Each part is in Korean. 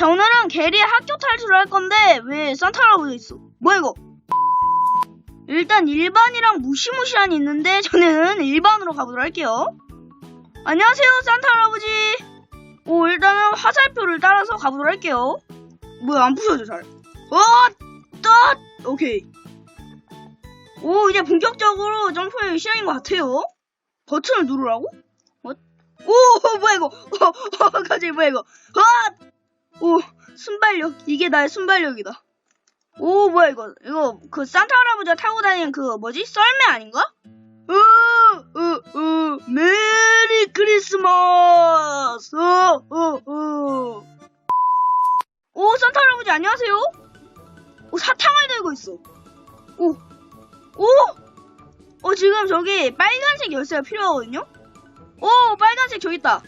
자, 오늘은 게리의 학교 탈출을 할 건데, 왜 산타 할아버지 있어? 뭐야, 이거? 일단 일반이랑 무시무시한이 있는데, 저는 일반으로 가보도록 할게요. 안녕하세요, 산타 할아버지. 오, 일단은 화살표를 따라서 가보도록 할게요. 뭐야, 안 부셔져, 잘. 어, 떴! 오케이. 오, 이제 본격적으로 점프의 시작인 것 같아요. 버튼을 누르라고? 어? 오, 뭐야, 이거? 어, 어, 갑자기 뭐야, 이거? 아! 오, 순발력. 이게 나의 순발력이다. 오, 뭐야, 이거. 이거, 그, 산타 할아버지가 타고 다니는 그, 뭐지? 썰매 아닌가? 으, 으, 으, 메리 크리스마스! 어. 오, 산타 할아버지, 안녕하세요? 오, 사탕을 들고 있어. 오, 오! 어, 지금 저기 빨간색 열쇠가 필요하거든요? 오, 빨간색 저기 있다.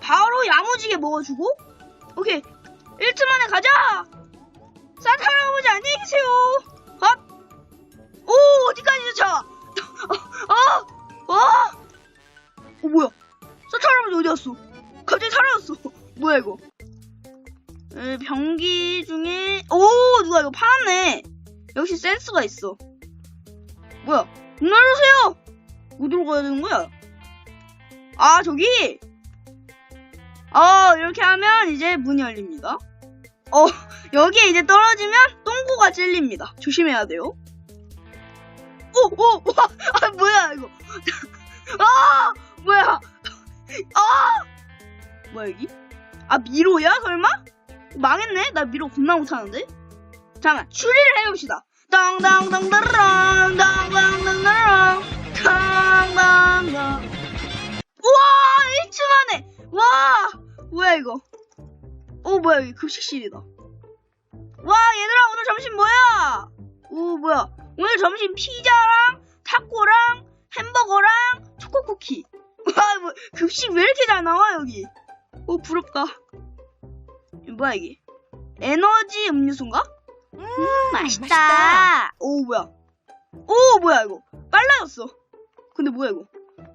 바로 야무지게 먹어주고, 오케이. 1트 만에 가자! 산타 할아버지 안녕히 계세요! 헛! 오, 어디까지 쫓아! 어, 어, 어! 어, 뭐야? 산타 할아버지 어디 갔어? 갑자기 사라졌어. 뭐야, 이거? 에, 병기 중에, 오, 누가 이거 팔았네. 역시 센스가 있어. 뭐야? 문 열어주세요! 어디로 가야 되는 거야? 아, 저기! 어, 이렇게 하면 이제 문이 열립니다. 어, 여기에 이제 떨어지면 똥꼬가 찔립니다. 조심해야 돼요. 오, 오, 와, 아, 뭐야, 이거. 아, 뭐야. 아! 뭐야, 여기? 아, 미로야, 설마? 망했네? 나 미로 겁나 못하는데? 잠깐만, 추리를 해봅시다. 땅땅땅따랑, 땅땅땅따 뭐야, 이거? 오, 뭐야, 여기 급식실이다. 와, 얘들아, 오늘 점심 뭐야? 오, 뭐야. 오늘 점심 피자랑, 타코랑, 햄버거랑, 초코쿠키. 와, 뭐, 급식 왜 이렇게 잘 나와, 여기? 오, 부럽다. 뭐야, 이게? 에너지 음료수인가? 음, 맛있다. 오, 뭐야. 오, 뭐야, 이거. 빨라졌어. 근데 뭐야, 이거.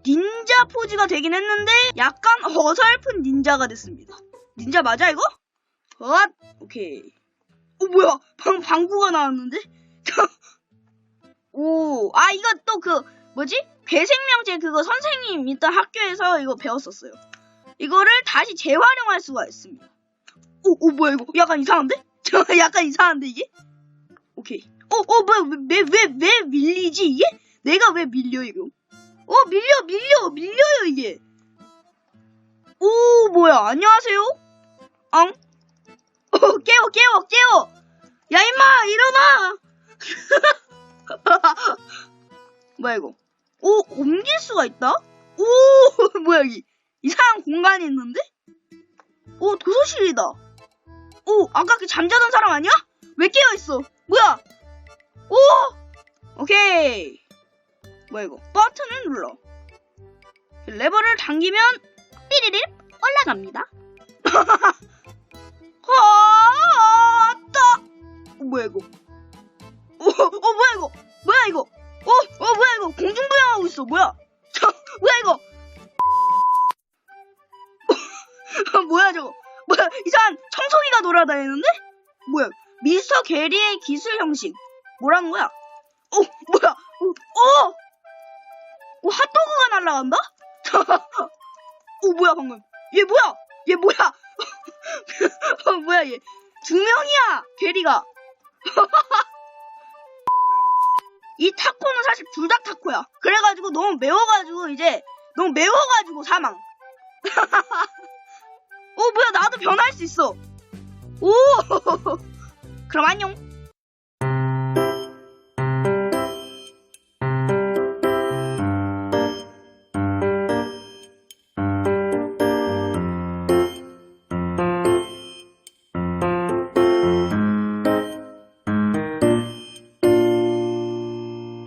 닌자 포즈가 되긴 했는데, 약간 어설픈 닌자가 됐습니다. 닌자 맞아, 이거? 엇! 오케이. 오, 뭐야. 방금 방구가 나왔는데? 오, 아, 이거 또 그, 뭐지? 괴생명체 그거 선생님 있던 학교에서 이거 배웠었어요. 이거를 다시 재활용할 수가 있습니다. 오, 오, 뭐야, 이거? 약간 이상한데? 저 약간 이상한데, 이게? 오케이. 어, 어, 뭐야, 왜, 왜, 왜 밀리지, 이게? 내가 왜 밀려, 이거? 어, 밀려, 밀려, 밀려요, 이게. 오, 뭐야, 안녕하세요? 엉? 어, 깨워, 깨워, 깨워! 야, 임마, 일어나! 뭐야, 이거? 오, 옮길 수가 있다? 오, 뭐야, 여기. 이상한 공간이 있는데? 오, 도서실이다. 오, 아까 그 잠자던 사람 아니야? 왜 깨어 있어? 뭐야? 오! 오케이. 뭐야, 이거? 버튼을 눌러. 레버를 당기면, 삐리리 올라갑니다. 아, 따! 어, 뭐야, 이거? 어, 어, 뭐야, 이거? 뭐야, 이거? 어, 어, 뭐야, 이거? 공중부양하고 있어. 뭐야? 저, 뭐야, 이거? 어, 뭐야, 저거? 뭐야, 이상한 청소기가 돌아다니는데? 뭐야, 미스터 게리의 기술 형식. 뭐라는 거야? 어, 뭐야, 어, 어! 어, 핫도그가 날아간다? 어, 뭐야, 방금. 얘 뭐야? 얘 뭐야? 어, 뭐야, 얘. 두 명이야, 게리가. 이 타코는 사실 불닭 타코야. 그래가지고 너무 매워가지고 이제 너무 매워가지고 사망. 오 뭐야 나도 변할 수 있어. 오 그럼 안녕.